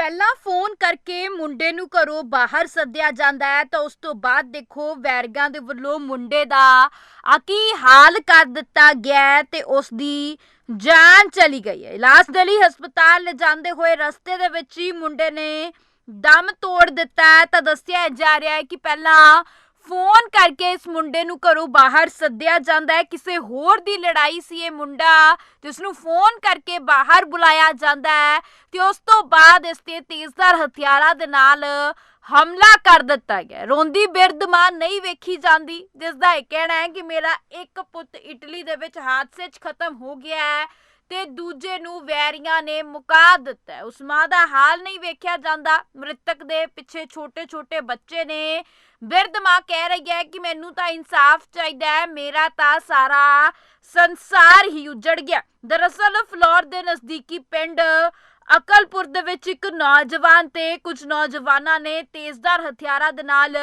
ਪਹਿਲਾਂ ਫੋਨ ਕਰਕੇ ਮੁੰਡੇ ਨੂੰ ਘਰੋਂ ਬਾਹਰ ਸੱਦਿਆ ਜਾਂਦਾ ਹੈ, ਤਾਂ ਉਸ ਤੋਂ ਬਾਅਦ ਦੇਖੋ ਵੈਰਗਾਂ ਦੇ ਵੱਲੋਂ ਮੁੰਡੇ ਦਾ ਆ ਕੀ ਹਾਲ ਕਰ ਦਿੱਤਾ ਗਿਆ ਤੇ ਉਸ ਦੀ ਜਾਨ ਚਲੀ ਗਈ ਹੈ। ਇਲਾਜ ਦੇ ਲਈ ਹਸਪਤਾਲ ਲੈ ਹੋਏ ਰਸਤੇ ਦੇ ਵਿੱਚ ਹੀ ਮੁੰਡੇ ਨੇ ਦਮ ਤੋੜ ਦਿੱਤਾ ਹੈ, ਤਾਂ ਦੱਸਿਆ ਜਾ ਰਿਹਾ ਹੈ ਕਿ ਪਹਿਲਾਂ ਫੋਨ ਕਰਕੇ ਇਸ ਮੁੰਡੇ ਨੂੰ ਘਰੋਂ ਬਾਹਰ ਸੱਦਿਆ ਜਾਂਦਾ ਹੈ। ਕਿਸੇ ਹੋਰ ਦੀ ਲੜਾਈ ਸੀ ਇਹ ਮੁੰਡਾ ਜਿਸ ਨੂੰ ਫੋਨ ਕਰਕੇ ਬਾਹਰ ਬੁਲਾਇਆ ਜਾਂਦਾ ਹੈ ਤੇ ਉਸ ਤੋਂ ਬਾਅਦ ਇਸ ਤੇ ਤੇਜ਼ਧਾਰ ਹਥਿਆਰਾਂ ਦੇ ਨਾਲ ਹਮਲਾ ਕਰ ਦਿੱਤਾ ਗਿਆ ਰੋਂਦੀ ਬਿਰਦ ਮਾਂ ਨਹੀਂ ਵੇਖੀ ਜਾਂਦੀ ਜਿਸ ਦਾ ਇਹ ਕਹਿਣਾ ਹੈ ਕਿ ਮੇਰਾ ਇੱਕ ਪੁੱਤ ਇਟਲੀ ਦੇ ਵਿੱਚ ਹਾਦਸੇ 'ਚ ਖਤਮ ਹੋ ਗਿਆ ਹੈ। ਤੇ ਦੂਜੇ ਨੂੰ ਵੈਰੀਆਂ ਨੇ ਮੁਕਾ ਦਿੱਤਾ ਉਸ ਮਾਂ ਦਾ ਹਾਲ ਨਹੀਂ ਵੇਖਿਆ ਜਾਂਦਾ। ਮ੍ਰਿਤਕ ਦੇ ਪਿੱਛੇ ਛੋਟੇ-ਛੋਟੇ ਬੱਚੇ ਨੇ ਬਿਰਧ ਮਾਂ ਕਹਿ ਰਹੀ ਹੈ ਕਿ ਮੈਨੂੰ ਤਾਂ ਇਨਸਾਫ ਚਾਹੀਦਾ ਹੈ। ਮੇਰਾ ਤਾਂ ਸਾਰਾ ਸੰਸਾਰ ਹੀ ਉਜੜ ਗਿਆ। ਦਰਅਸਲ ਫਲੋਰ ਦੇ ਨਜ਼ਦੀਕੀ ਪਿੰਡ ਅਕਲਪੁਰ ਦੇ ਵਿੱਚ ਇੱਕ ਨੌਜਵਾਨ ਤੇ ਕੁਝ ਨੌਜਵਾਨਾਂ ਨੇ ਤੇਜ਼ਦਾਰ ਹਥਿਆਰਾਂ ਦੇ ਨਾਲ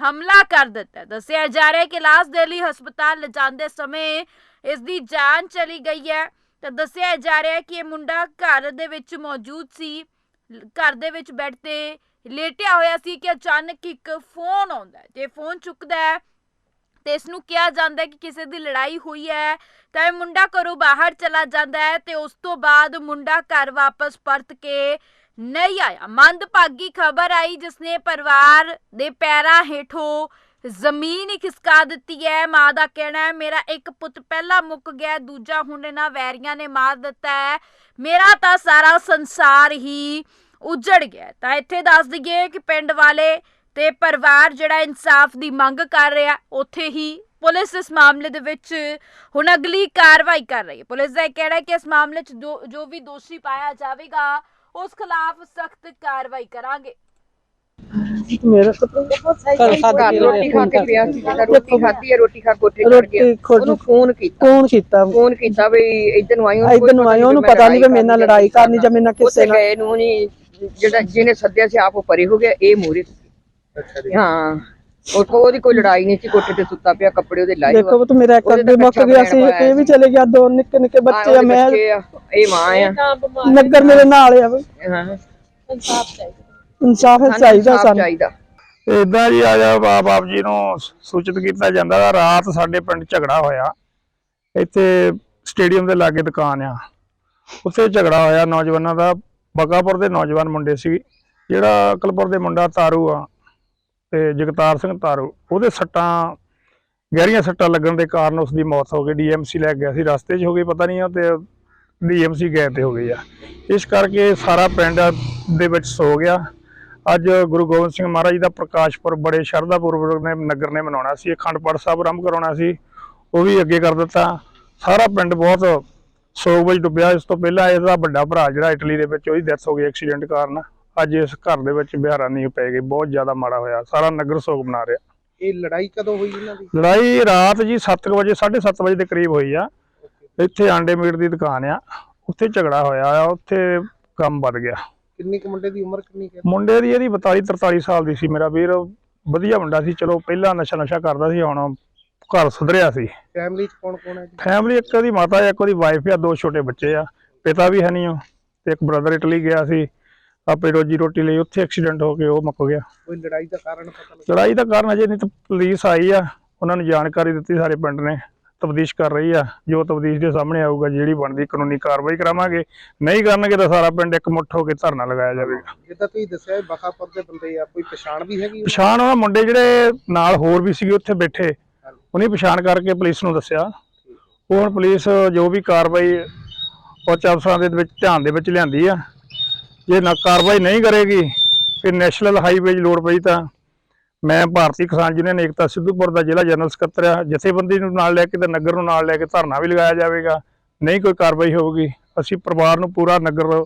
ਹਮਲਾ ਕਰ ਦਿੱਤਾ ਦੱਸਿਆ ਜਾ ਰਿਹਾ ਹੈ ਕਿ ਲਾਸ਼ ਦੇ ਲਈ ਹਸਪਤਾਲ ਲਿਜਾਂਦੇ ਸਮੇਂ ਇਸ ਦੀ ਜਾਨ ਚਲੀ ਗਈ ਹੈ। ਤਾਂ ਦੱਸਿਆ ਜਾ ਰਿਹਾ ਹੈ ਕਿ ਇਹ ਮੁੰਡਾ ਘਰ ਦੇ ਵਿੱਚ ਮੌਜੂਦ ਸੀ ਘਰ ਦੇ ਵਿੱਚ ਬੈੱਡ ਤੇ ਲੇਟਿਆ ਹੋਇਆ ਸੀ ਕਿ ਅਚਾਨਕ ਇੱਕ ਫੋਨ ਆਉਂਦਾ ਹੈ। ਤੇ ਫੋਨ ਚੁੱਕਦਾ ਹੈ, ਤੇ ਇਸ ਨੂੰ ਕਿਹਾ ਜਾਂਦਾ ਹੈ ਕਿ ਕਿਸੇ ਦੀ ਲੜਾਈ ਹੋਈ ਹੈ, ਤਾਂ ਇਹ ਮੁੰਡਾ ਘਰੋਂ ਬਾਹਰ ਚਲਾ ਜਾਂਦਾ ਹੈ ਤੇ ਉਸ ਤੋਂ ਬਾਅਦ ਮੁੰਡਾ ਘਰ ਵਾਪਸ ਪਰਤ ਕੇ ਨਹੀਂ ਆਇਆ। ਮੰਦਭਾਗੀ ਖਬਰ ਆਈ ਜਿਸਨੇ ਪਰਿਵਾਰ ਦੇ ਪੈਰਾਂ ਹੇਠੋਂ ਜ਼ਮੀਨ ਹੀ ਖਿਸਕਾ ਦਿੱਤੀ ਹੈ ਮਾਂ ਦਾ ਕਹਿਣਾ ਹੈ ਮੇਰਾ ਇੱਕ ਪੁੱਤ ਪਹਿਲਾਂ ਮੁੱਕ ਗਿਆ ਦੂਜਾ ਹੁਣ ਇਹਨਾਂ ਵੈਰੀਆਂ ਨੇ ਮਾਰ ਦਿੱਤਾ ਹੈ ਮੇਰਾ ਤਾਂ ਸਾਰਾ ਸੰਸਾਰ ਹੀ ਉਜੜ ਗਿਆ ਤਾਂ ਇੱਥੇ ਦੱਸ ਦਈਏ ਕਿ ਪਿੰਡ ਵਾਲੇ ਤੇ ਪਰਿਵਾਰ ਜਿਹੜਾ ਇਨਸਾਫ ਦੀ ਮੰਗ ਕਰ ਰਿਹਾ, ਉੱਥੇ ਹੀ ਪੁਲਿਸ ਇਸ ਮਾਮਲੇ ਦੇ ਵਿੱਚ ਹੁਣ ਅਗਲੀ ਕਾਰਵਾਈ ਕਰ ਰਹੀ ਹੈ ਪੁਲਿਸ ਦਾ ਇਹ ਕਹਿਣਾ ਹੈ ਕਿ ਇਸ ਮਾਮਲੇ 'ਚ ਜੋ ਜੋ ਵੀ ਦੋਸ਼ੀ ਪਾਇਆ ਜਾਵੇਗਾ, ਉਸ ਖਿਲਾਫ ਸਖਤ ਕਾਰਵਾਈ ਕਰਾਂਗੇ। ਮੇਰਾ ਤਾਂ ਘਰ ਰੋਟੀ ਖਾ ਕੇ ਪਿਆ ਸੀ ਜਿਹੜਾ ਰੋਟੀ ਖਾਧੀ ਹੈ ਰੋਟੀ ਖਾ ਕੇ ਉੱਥੇ ਚੜ ਗਿਆ। ਰੋਟੀ ਖੁਦ ਉਹਨੂੰ ਫੋਨ ਕੀਤਾ। ਕੌਣ ਕੀਤਾ। ਫੋਨ ਕੀਤਾ ਵੀ ਇਧਰ ਨੂੰ ਆਈ ਉਹਨੂੰ ਇਧਰ ਨੂੰ ਆਈ ਉਹਨੂੰ ਪਤਾ ਨਹੀਂ ਵੀ ਮੇਰੇ ਨਾਲ ਲੜਾਈ ਕਰਨੀ ਜਾਂ ਮੇਰੇ ਨਾਲ ਕਿਸੇ ਉੱਥੇ ਨਾਲ। ਗਏ ਨੂੰ ਨਹੀਂ ਜਿਹੜਾ ਜਿਹਨੇ ਸੱਦਿਆ ਸੀ ਆਪ ਉਹ ਪਰੇ ਹੋ ਗਿਆ ਇਹ ਮੂਰੇ ਹਾਂ। ਉੱਥੋਂ ਉਹਦੀ ਕੋਈ ਲੜਾਈ ਨਹੀਂ ਸੀ ਕੋਠੇ ਤੇ ਸੁੱਤਾ ਪਿਆ ਕੱਪੜੇ ਉਹਦੇ ਲਾਏ ਦੇਖੋ ਉਹ ਤਾਂ ਮੇਰਾ ਇੱਕ ਉਹਦੇ ਅੱਗੇ ਤਾਂ ਮੁੱਕ ਕੱਚਾ ਗਿਆ ਸੀ ਬਣਾਇਆ ਇਹ ਵੀ ਚਲੇ ਗਿਆ ਦੋ ਨਿੱਕੇ ਨਿੱਕੇ ਬੱਚੇ ਆ ਮੈਂ ਇਹ ਮਾਂ ਆ। ਨਗਰ ਮੇਰੇ ਨਾਲ ਆ ਬਈ। ਹਾਂ। ਇਨਸਾਫ ਚਾਹੀਦਾ। ਇਨਸਾਫ਼ ਸਾਨੂੰ ਚਾਹੀਦਾ ਇਦਾਂ ਜੀ ਆ ਜਾ ਬਾਪ ਆਪ ਜੀ ਨੂੰ ਸੂਚਿਤ ਕੀਤਾ ਜਾਂਦਾ ਵਾ ਰਾਤ ਸਾਡੇ ਪਿੰਡ ਝਗੜਾ ਹੋਇਆ। ਇੱਥੇ ਸਟੇਡੀਅਮ ਦੇ ਲਾਗੇ ਦੁਕਾਨ ਆ। ਉੱਥੇ ਝਗੜਾ ਹੋਇਆ ਨੌਜਵਾਨਾਂ ਦਾ ਬਕਾਪੁਰ ਦੇ ਨੌਜਵਾਨ ਮੁੰਡੇ ਸੀ ਜਿਹੜਾ ਅਕਲਪੁਰ ਦੇ ਮੁੰਡਾ ਤਾਰੂ ਆ ਤੇ ਜਗਤਾਰ ਸਿੰਘ ਤਾਰੂ ਉਹਦੇ ਸੱਟਾਂ ਗਹਿਰੀਆਂ ਸੱਟਾਂ ਲੱਗਣ ਦੇ ਕਾਰਨ ਉਸ ਦੀ ਮੌਤ ਹੋ ਗਈ। ਡੀਐਮਸੀ ਲੈ ਗਿਆ ਸੀ ਰਸਤੇ 'ਚ ਹੋ ਗਈ ਪਤਾ ਨਹੀਂ ਆ ਤੇ ਡੀਐਮਸੀ ਗਏ ਤੇ ਹੋ ਗਈ ਆ। ਇਸ ਕਰਕੇ ਸਾਰਾ ਪਿੰਡ ਦੇ ਵਿੱਚ ਸੋ ਗਿਆ। ਅੱਜ ਗੁਰੂ ਗੋਬਿੰਦ ਸਿੰਘ ਮਹਾਰਾਜ ਦਾ ਪ੍ਰਕਾਸ਼ ਪੁਰਬ ਬੜੇ ਸ਼ਰਧਾ ਪੂਰਵਕ ਨੇ ਨਗਰ ਨੇ ਮਨਾਉਣਾ ਸੀ ਅਖੰਡ ਪਾਠ ਸਾਹਿਬ ਆਰੰਭ ਕਰਾਉਣਾ ਸੀ ਉਹ ਵੀ ਅੱਗੇ ਕਰ ਦਿੱਤਾ। ਸਾਰਾ ਪਿੰਡ ਬਹੁਤ ਸੋਗ ਵਿੱਚ ਡੁੱਬਿਆ। ਇਸ ਤੋਂ ਪਹਿਲਾਂ ਇਹਦਾ ਵੱਡਾ ਭਰਾ ਜਿਹੜਾ ਇਟਲੀ ਦੇ ਵਿੱਚ ਉਹਦੀ ਡੈਥ ਹੋ ਗਈ ਐਕਸੀਡੈਂਟ ਕਾਰਨ। ਅੱਜ ਇਸ ਘਰ ਦੇ ਵਿੱਚ ਬਿਹਾਰਾਂ ਨਹੀਂ ਪੈ ਗਈ ਬਹੁਤ ਜ਼ਿਆਦਾ ਮਾੜਾ ਹੋਇਆ। ਸਾਰਾ ਨਗਰ ਸੋਗ ਮਨਾ ਰਿਹਾ। ਇਹ ਲੜਾਈ ਕਦੋਂ ਹੋਈ ਇਹਨਾਂ ਦੀ? ਲੜਾਈ ਰਾਤ ਜੀ 7 ਵਜੇ 7:30 ਵਜੇ ਦੇ ਕਰੀਬ ਹੋਈ ਆ। ਇੱਥੇ ਆਂਡੇ ਮੀਟ ਦੀ ਦੁਕਾਨ ਆ। ਉੱਥੇ ਝਗੜਾ ਹੋਇਆ ਆ ਉੱਥੇ ਕੰਮ ਵੱਧ ਗਿਆ। ਕਿੰਨੀ ਕੁ ਮੁੰਡੇ ਦੀ ਉਮਰ ਕਿੰਨੀ ਕੁ ਹੈ? ਮੁੰਡੇ ਦੀ ਇਹਦੀ 42 43 ਸਾਲ ਦੀ ਸੀ ਮੇਰਾ ਵੀਰ ਵਧੀਆ ਮੁੰਡਾ ਸੀ ਚਲੋ ਪਹਿਲਾਂ ਨਸ਼ਾ ਨਸ਼ਾ ਕਰਦਾ ਸੀ ਹੁਣ ਘਰ ਸੁਧਰਿਆ ਸੀ। ਫੈਮਿਲੀ ਚ ਕੌਣ ਕੌਣ ਹੈ ਜੀ? ਫੈਮਿਲੀ ਇੱਕ ਉਹਦੀ ਮਾਤਾ ਹੈ ਇੱਕ ਉਹਦੀ ਵਾਈਫ ਆ ਦੋ ਛੋਟੇ ਬੱਚੇ ਆ ਪਿਤਾ ਵੀ ਹੈ ਨਹੀਂ ਉਹ ਤੇ ਇੱਕ ਬ੍ਰਦਰ ਇਟਲੀ ਗਿਆ ਸੀ ਆਪੇ ਰੋਜੀ ਰੋਟੀ ਲਈ ਉੱਥੇ ਐਕਸੀਡੈਂਟ ਹੋ ਕੇ ਉਹ ਮੁੱਕ ਗਿਆ। ਕੋਈ ਲੜਾਈ ਦਾ ਕਾਰਨ ਪਤਾ ਲੱਗਾ? ਲੜਾਈ ਦਾ ਕਾਰਨ ਅਜੇ ਨਹੀਂ ਤਾਂ ਪੁਲਿਸ ਆਈ ਆ ਉਹਨਾਂ ਨੂੰ ਜਾਣਕਾਰੀ ਦਿੱਤੀ ਸਾਰੇ ਪਿੰਡ ਨੇ। ਤਬਦੀਸ਼ ਕਰ ਰਹੀ ਆ ਜੋ ਤਬਦੀਸ਼ ਦੇ ਸਾਹਮਣੇ ਆਊਗਾ ਜਿਹੜੀ ਬਣਦੀ ਕਾਨੂੰਨੀ ਕਾਰਵਾਈ ਕਰਾਵਾਂਗੇ। ਨਹੀਂ ਕਰਨਗੇ ਤਾਂ ਸਾਰਾ ਪਿੰਡ ਇੱਕ ਮੁੱਠ ਹੋ ਕੇ ਧਰਨਾ ਲਗਾਇਆ ਜਾਵੇਗਾ। ਜਿੱਦਾਂ ਤੁਸੀਂ ਦੱਸਿਆ ਇਹ ਬਖਾਪੁਰ ਦੇ ਬੰਦੇ ਆ ਕੋਈ ਪਛਾਣ ਵੀ ਹੈਗੀ ਉਹਨਾਂ ਪਛਾਣ ਉਹਨਾਂ ਮੁੰਡੇ ਜਿਹੜੇ ਨਾਲ ਹੋਰ ਵੀ ਸੀਗੇ ਉੱਥੇ ਬੈਠੇ ਉਹਨੇ ਪਛਾਣ ਕਰਕੇ ਪੁਲਿਸ ਨੂੰ ਦੱਸਿਆ। ਉਹ ਹੁਣ ਪੁਲਿਸ ਜੋ ਵੀ ਕਾਰਵਾਈ ਉੱਚ ਅਫਸਰਾਂ ਦੇ ਵਿੱਚ ਧਿਆਨ ਦੇ ਵਿੱਚ ਲਿਆਂਦੀ ਆ। ਜੇ ਨਾ ਕਾਰਵਾਈ ਨਹੀਂ ਕਰੇਗੀ ਫਿਰ ਨੈਸ਼ਨਲ ਹਾਈਵੇ 'ਚ ਲੋੜ ਪਈ ਤਾਂ ਮੈਂ ਭਾਰਤੀ ਕਿਸਾਨ ਯੂਨੀਅਨ ਏਕਤਾ ਸਿੱਧੂਪੁਰ ਦਾ ਜ਼ਿਲ੍ਹਾ ਜਨਰਲ ਸਕੱਤਰ ਆ ਜਥੇਬੰਦੀ ਨੂੰ ਨਾਲ ਲੈ ਕੇ ਤੇ ਨਗਰ ਨੂੰ ਨਾਲ ਲੈ ਕੇ ਧਰਨਾ ਵੀ ਲਗਾਇਆ ਜਾਵੇਗਾ। ਨਹੀਂ ਕੋਈ ਕਾਰਵਾਈ ਹੋਊਗੀ। ਅਸੀਂ ਪਰਿਵਾਰ ਨੂੰ ਪੂਰਾ ਨਗਰ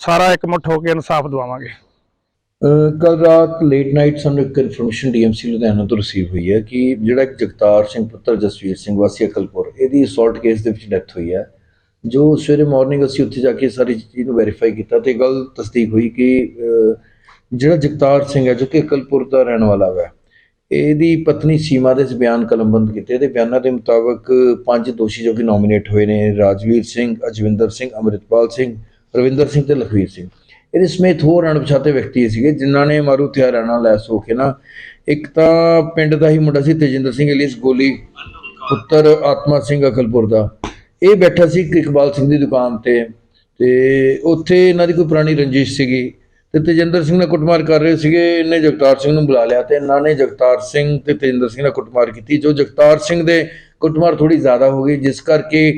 ਸਾਰਾ ਇਕਮੁੱਠ ਹੋ ਕੇ ਇਨਸਾਫ ਦਿਵਾਵਾਂਗੇ। ਕੱਲ ਰਾਤ ਲੇਟ ਨਾਈਟ ਸਾਨੂੰ ਇੱਕ ਇਨਫੋਰਮੇਸ਼ਨ ਡੀਐਮਸੀ ਲੁਧਿਆਣਾ ਤੋਂ ਰਿਸੀਵ ਹੋਈ ਹੈ ਕਿ ਜਿਹੜਾ ਇੱਕ ਜਗਤਾਰ ਸਿੰਘ ਪੁੱਤਰ ਜਸਵੀਰ ਸਿੰਘ ਵਾਸੀ ਅਕਲਪੁਰ, ਇਹਦੀ ਅਸੌਲਟ ਕੇਸ ਦੇ ਵਿੱਚ ਡੈਥ ਹੋਈ ਹੈ। ਜੋ ਸਵੇਰੇ ਮਾਰਨਿੰਗ ਅਸੀਂ ਉੱਥੇ ਜਾ ਕੇ ਸਾਰੀ ਚੀਜ਼ ਨੂੰ ਵੈਰੀਫਾਈ ਕੀਤਾ ਤੇ ਗੱਲ ਤਸਦੀਕ ਹੋਈ ਕਿ ਜਿਹੜਾ ਜਗਤਾਰ ਸਿੰਘ ਹੈ, ਜੋ ਕਿ ਅਕਲਪੁਰ ਦਾ ਰਹਿਣ ਵਾਲਾ ਹੈ ਇਹਦੀ ਪਤਨੀ ਸੀਮਾ ਦੇ ਬਿਆਨ ਕਲਮਬੰਦ ਕੀਤੇ। ਇਹਦੇ ਬਿਆਨਾਂ ਦੇ ਮੁਤਾਬਕ ਪੰਜ ਦੋਸ਼ੀ ਜੋ ਕਿ ਨੋਮੀਨੇਟ ਹੋਏ ਨੇ, ਰਾਜਵੀਰ ਸਿੰਘ, ਅਜਵਿੰਦਰ ਸਿੰਘ, ਅਮਰਿਤਪਾਲ ਸਿੰਘ, ਰਵਿੰਦਰ ਸਿੰਘ ਤੇ ਲਖਵੀਰ ਸਿੰਘ। ਇਹਦੇ ਸਮੇਤ ਹੋਰ ਅਣਪਛਾਤੇ ਵਿਅਕਤੀ ਸੀਗੇ, ਜਿਨ੍ਹਾਂ ਨੇ ਮਾਰੂ ਹਥਿਆਰਾਂ ਨਾਲ ਲੈਸ ਹੋ ਕੇ ਨਾ, ਇੱਕ ਤਾਂ ਪਿੰਡ ਦਾ ਹੀ ਮੁੰਡਾ ਸੀ ਤੇਜਿੰਦਰ ਸਿੰਘ ਅਲੀਸ ਗੋਲੀ ਪੁੱਤਰ ਆਤਮਾ ਸਿੰਘ ਅਕਲਪੁਰ ਦਾ। ਇਹ ਬੈਠਾ ਸੀ ਇਕਬਾਲ ਸਿੰਘ ਦੀ ਦੁਕਾਨ ਤੇ ਤੇ ਉੱਥੇ ਇਹਨਾਂ ਦੀ ਕੋਈ ਪੁਰਾਣੀ ਰੰਜਿਸ਼ ਸੀਗੀ। ਤੇ ਤੇਜਿੰਦਰ ਸਿੰਘ ਨਾਲ ਕੁੱਟਮਾਰ ਕਰ ਰਹੇ ਸੀਗੇ ਇਹਨੇ ਜਗਤਾਰ ਸਿੰਘ ਨੂੰ ਬੁਲਾ ਲਿਆ ਤੇ ਇਹਨਾਂ ਨੇ ਜਗਤਾਰ ਸਿੰਘ ਤੇ ਤੇਜਿੰਦਰ ਸਿੰਘ ਨਾਲ ਕੁੱਟਮਾਰ ਕੀਤੀ ਜੋ ਜਗਤਾਰ ਸਿੰਘ ਦੇ ਕੁੱਟਮਾਰ ਥੋੜੀ ਜ਼ਿਆਦਾ ਹੋ ਗਈ ਜਿਸ ਕਰਕੇ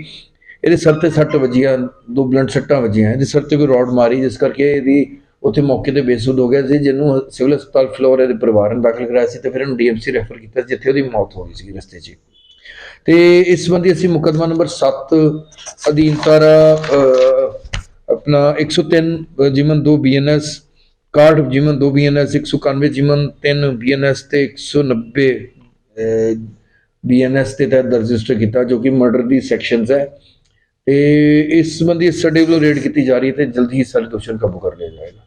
ਇਹਦੇ ਸਿਰ ਤੇ ਸੱਟ ਵੱਜੀਆਂ ਦੋ ਬਲੰਟ ਸੱਟਾਂ ਵੱਜੀਆਂ ਇਹਦੇ ਸਿਰ ਤੇ ਕੋਈ ਰੋਡ ਮਾਰੀ ਜਿਸ ਕਰਕੇ ਇਹਦੀ ਉੱਥੇ ਮੌਕੇ ਤੇ ਬੇਸੁੱਧ ਹੋ ਗਿਆ ਸੀ ਜਿਹਨੂੰ ਸਿਵਲ ਹਸਪਤਾਲ ਫਲੋਰ ਦੇ ਪਰਿਵਾਰ ਨੇ ਦਾਖਲ ਕਰਾਇਆ ਸੀ ਤੇ ਫਿਰ ਇਹਨੂੰ ਡੀਐਮਸੀ ਰੈਫਰ ਕੀਤਾ ਸੀ, ਜਿੱਥੇ ਉਹਦੀ ਮੌਤ ਹੋ ਗਈ ਸੀ ਰਸਤੇ 'ਚ ਹੀ। ਤੇ ਇਸ ਸੰਬੰਧੀ ਅਸੀਂ ਮੁਕੱਦਮਾ ਨੰਬਰ 7 ਅਧੀਨ ਧਾਰਾ ਅਹ, ਆਪਣਾ 103 ਅਹ, ਜਿਮਨ 2 ਬੀਐਨਐਸ 61 ਜਿਮਨ 2 ਬੀਐਨਐਸ 191 ਜਿਮਨ 3 ਬੀਐਨਐਸ ਤੇ 190 ਬੀਐਨਐਸ ਤੇ ਤਹਿਤ ਰਜਿਸਟਰ ਕੀਤਾ ਜੋ ਕਿ ਮਰਡਰ ਦੀ ਸੈਕਸ਼ਨਸ ਹੈ। ਤੇ ਇਸ ਸੰਬੰਧੀ ਸਟੱਡੀ ਵੱਲੋਂ ਰੇਡ ਕੀਤੀ ਜਾ ਰਹੀ ਹੈ ਤੇ ਜਲਦੀ ਹੀ ਸਾਰੇ ਦੋਸ਼ੀਆਂ ਨੂੰ ਕਾਬੂ ਕਰ ਲਿਆ ਜਾਏਗਾ।